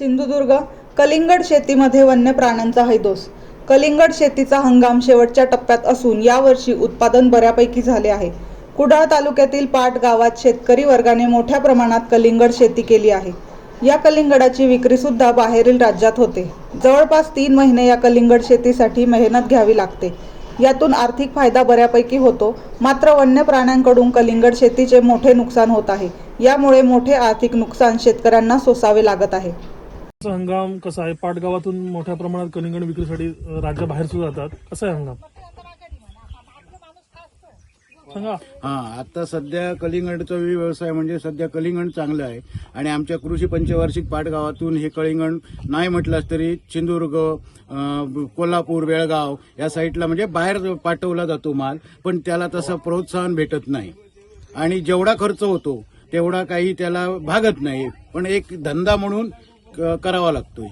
सिंधुदुर्ग कलिंगड शेतीमध्ये वन्य प्राण्यांचा हैदोस. कलिंगड शेतीचा हंगाम शेवटच्या टप्प्यात असून यावर्षी उत्पादन बऱ्यापैकी झाले आहे. कुडाळ तालुक्यातील पाट गावात शेतकरी वर्गाने मोठ्या प्रमाणात कलिंगड शेती केली आहे. या कलिंगडाची विक्रीसुद्धा बाहेरील राज्यात होते. जवळपास तीन महिने या कलिंगड शेतीसाठी मेहनत घ्यावी लागते. यातून आर्थिक फायदा बऱ्यापैकी होतो. मात्र वन्य प्राण्यांकडून कलिंगड शेतीचे मोठे नुकसान होत आहे. यामुळे मोठे आर्थिक नुकसान शेतकऱ्यांना सोसावे लागत आहे. हंगाम कसा आहे? पाटगावातून मोठ्या प्रमाणात कलिंगण विक्रीसाठी अ, राज्याबाहेर सुद्धा जातात. कसा आहे हंगाम? सांगा. हा आता सध्या कलिंगडचा व्यवसाय म्हणजे सध्या कलिंगड चांगलं आहे. आणि आमच्या कृषी पंचवार्षिक पाटगावातून हे कलिंगड नाही म्हटलंच तरी सिंधुदुर्ग कोल्हापूर बेळगाव या साईडला म्हणजे बाहेर पाठवला जातो माल पण त्याला तसं प्रोत्साहन भेटत नाही. आणि जेवढा खर्च होतो तेवढा काही त्याला भागत नाही. पण एक धंदा म्हणून क- करावा लागतोय.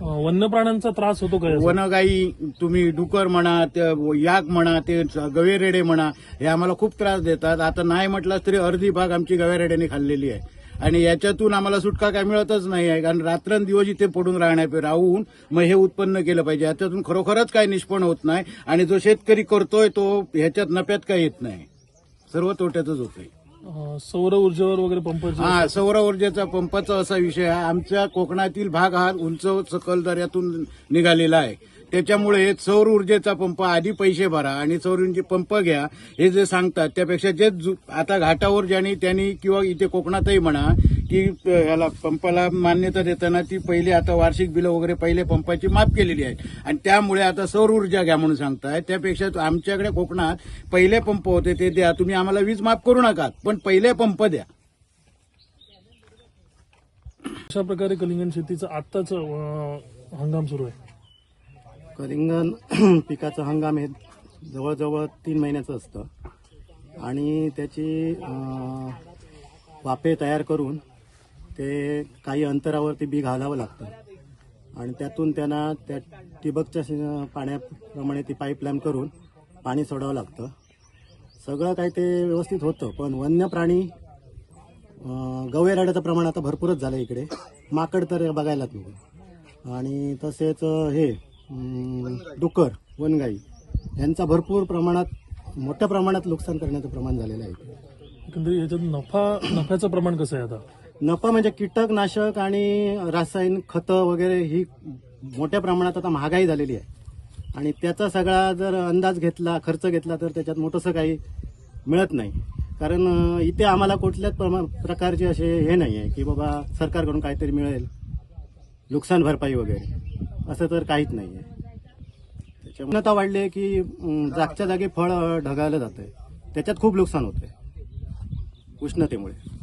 अ, वन्य प्राण्यांचा त्रास होतो काय वनगाई तुम्ही डुकर म्हणा ते याक म्हणा ते गवेरेडे म्हणा हे आम्हाला खूप त्रास देतात. आता नाही म्हटलं तरी अर्धी भाग आमची गवेरेड्याने खाल्लेली आहे. आणि याच्यातून आम्हाला सुटका काय मिळतच नाही आहे. कारण रात्रंदिवस इथे पडून राहण्या राहून मग हे उत्पन्न केलं पाहिजे. याच्यातून खरोखरच काही निष्पन्न होत नाही. आणि जो शेतकरी करतोय तो ह्याच्यात नफ्यात काही येत नाही. सर्व तोट्यातच होतंय. सौर ऊर्जेवर वगैरे पंप हा सौर ऊर्जेचा पंपाचा असा विषय आहे. आमच्या कोकणातील भाग हा उंच सकल दऱ्यातून निघालेला आहे. त्याच्यामुळे सौर ऊर्जेचा पंप आधी पैसे भरा आणि सौर ऊर्जे पंप घ्या हे जे सांगतात त्यापेक्षा जे जु- आता घाटावर ज्यांनी त्यांनी किंवा इथे कोकणातही म्हणा की याला पंपाला मान्यता देताना ती पहिले आता वार्षिक बिलं वगैरे पहिले पंपाची माफ केलेली आहेत आणि त्यामुळे आता सौर ऊर्जा घ्या म्हणून सांगताय. त्यापेक्षा आमच्याकडे कोकणात पहिले पंप होते ते द्या. तुम्ही आम्हाला वीज माफ करू नका पण पहिले पंप द्या. अशा प्रकारे कलिंगड शेतीचं आत्ताच हंगाम सुरू आहे. कलिंगण पिकाचं हंगाम हे जवळजवळ तीन महिन्याचं असतं. आणि त्याची वाफे तयार करून ते काही अंतरावरती बी घालावं लागतं. आणि त्यातून त्यांना त्या ठिबकच्या पाण्याप्रमाणे ती पाईपलाईन करून पाणी सोडावं लागतं. सगळं काही ते व्यवस्थित होतं पण वन्य प्राणी गवेराड्याचं प्रमाण आता भरपूरच झालं इकडे. माकड तर बघायलाच नको. आणि तसेच हे डुकर डुक्कर वनगाई यांचा भरपूर प्रमाणात मोठ्या प्रमाणात नुकसान करण्याचं प्रमाण झालेलं आहे एकंदरीत याच्यात नफा नफ्याचं प्रमाण कसं आहे आता? नफा म्हणजे कीटकनाशक आणि रासायनिक खतं वगैरे ही मोठ्या प्रमाणात आता महागाई झालेली आहे. आणि त्याचा सगळा जर अंदाज घेतला खर्च घेतला तर त्याच्यात मोठंसं काही मिळत नाही. कारण इथे आम्हाला कुठल्याच प्रमा- प्रकारचे असे हे नाही आहे की बाबा सरकारकडून काहीतरी मिळेल. नुकसान भरपाई वगैरे. असं तर काहीच नाही आहे. त्याच्यामुळे वाढली आहे की जागच्या जागी फळ ढगायला जातं आहे त्याच्यात खूप नुकसान होतंय. उष्णतेमुळे.